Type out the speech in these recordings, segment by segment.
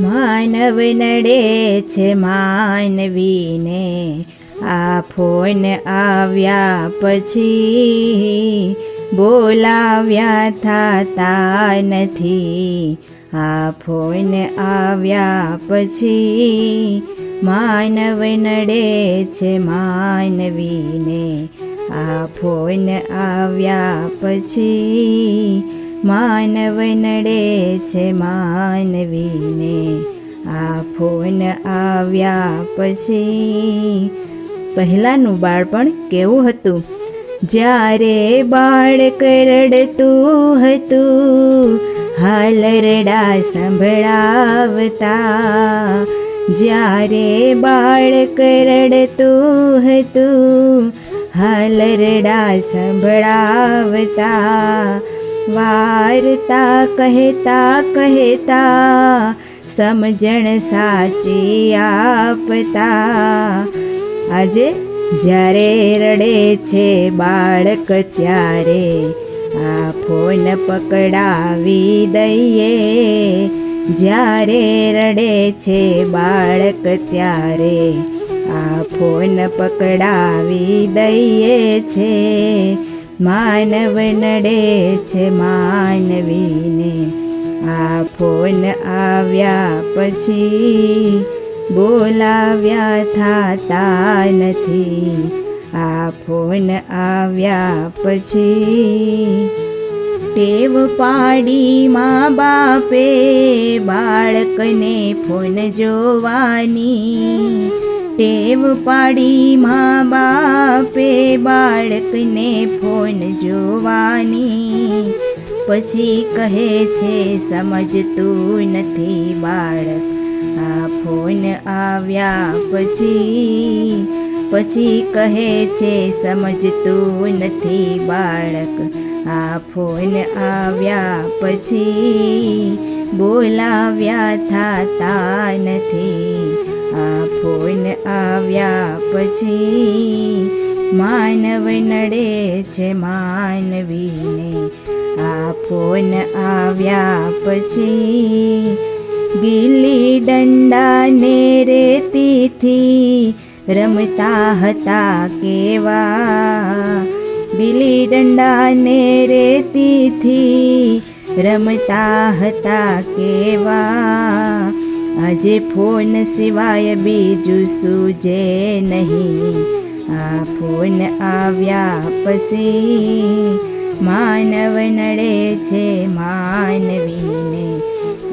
માનવ નડે છે, માનવીને. આ ફોન આવ્યા પછી બોલાવ્યા થતા નથી. આ ફોન આવ્યા પછી માનવ નડે છે, માનવીને. આ ફોન આવ્યા પછી માનવ નડે છે માનવીને. આ ફોન આવ્યા પછી પહેલાંનું બાળપણ કેવું હતું? જ્યારે બાળક રડતું હતું હાલરડા સંભળાવતા. જ્યારે બાળક રડતું હતું હાલરડા સંભળાવતા. વાર્તા કહેતા કહેતા, સમજણ સાચી આપતા. આજે જ્યારે રડે છે બાળક, ત્યારે આ ફોન પકડાવી દઈએ. જ્યારે રડે છે બાળક, ત્યારે આ ફોન પકડાવી દઈએ છે. માનવ નડે છે માનવીને. આ ફોન આવ્યા પછી બોલાવ્યા થતા નથી. આ ફોન આવ્યા પછી ટેવ પાડી મા બાપે બાળકને ફોન જોવાની. ટેવ પાડી મા બાપે બાળકને ફોન જોવાની. પછી કહે છે, સમજતું નથી બાળક. આ ફોન આવ્યા પછી પછી કહે છે, સમજતું નથી બાળક. આ ફોન આવ્યા પછી બોલાવ્યા થતા નથી. આ ફોન આવ્યા પછી માનવ નડે છે માનવીને. આ ફોન આવ્યા પછી ગીલી દંડા ને રેતીથી રમતા હતા કેવા. ગીલી દંડા ને રેતીથી રમતા હતા કેવા. આજે ફોન સિવાય બીજું સૂજે નહીં. આ ફોન આવ્યા પછી માનવ નડે છે માનવીને.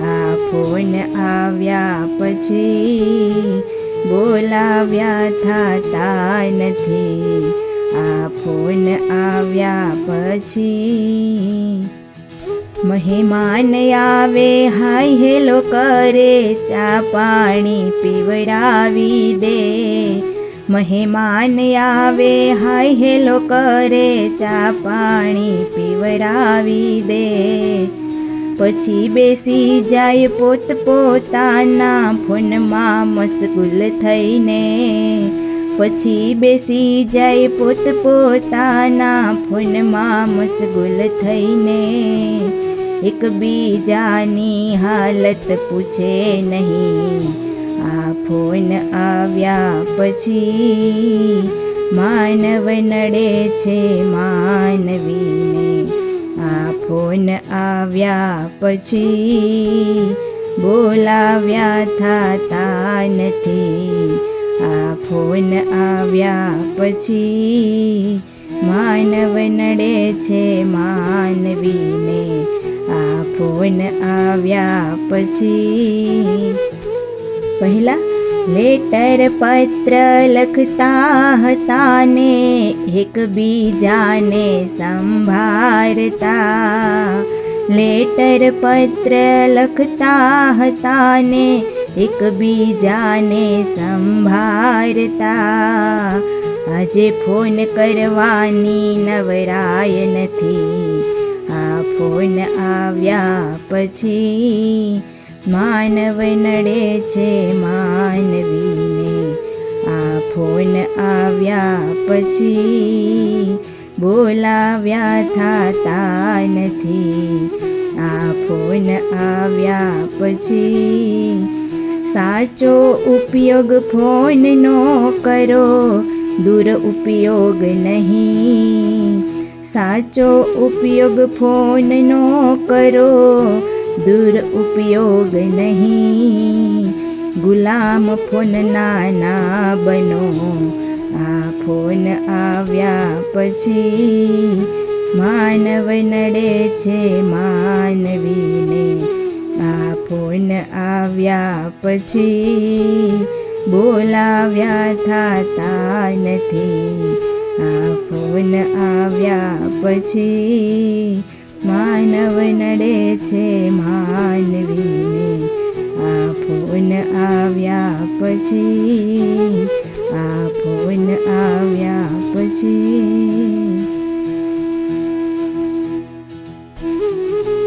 આ ફોન આવ્યા પછી બોલાવ્યા થતા નથી. આ ફોન આવ્યા પછી મહેમાન આવે, હાય હેલો કરે, ચા પાણી પીવડાવી દે. મહેમાન આવે, હાય હેલો કરે, ચા પાણી પીવડાવી દે. પછી બેસી જાય પોત પોતાના ફોનમાં મશગુલ થઈને. પછી બેસી જાય પોત પોતાના ફોનમાં મશગુલ થઈને. એકબીજાની હાલત પૂછે નહીં. આ ફોન આવ્યા પછી માનવ નડે છે માનવીને. આ ફોન આવ્યા પછી બોલાવ્યા થતા નથી. આ ફોન આવ્યા પછી માનવ નડે છે માનવીને. આ ફોન આવ્યા પછી પહેલા લેટર પત્ર લખતા હતા ને એકબીજાને સંભાળતા. લેટર પત્ર લખતા હતા ને એકબીજાને સંભાળતા. આજે ફોન કરવાની નવરાય નથી. ફોન આવ્યા પછી માનવ નડે છે માનવીને. આ ફોન આવ્યા પછી બોલાવ્યા થતા નથી આ ફોન આવ્યા પછી સાચો ઉપયોગ ફોનનો કરો દુરુપયોગ નહીં. સાચો ઉપયોગ ફોનનો કરો. દુરુપયોગ નહીં. ગુલામ ફોનના ના બનો. આ ફોન આવ્યા પછી માનવ નડે છે માનવીને. આ ફોન આવ્યા પછી બોલાવ્યા થતા નથી. આ ફોન આવ્યા પછી માનવ નડે છે માનવીને. આ ફોન આવ્યા પછી આ ફોન આવ્યા પછી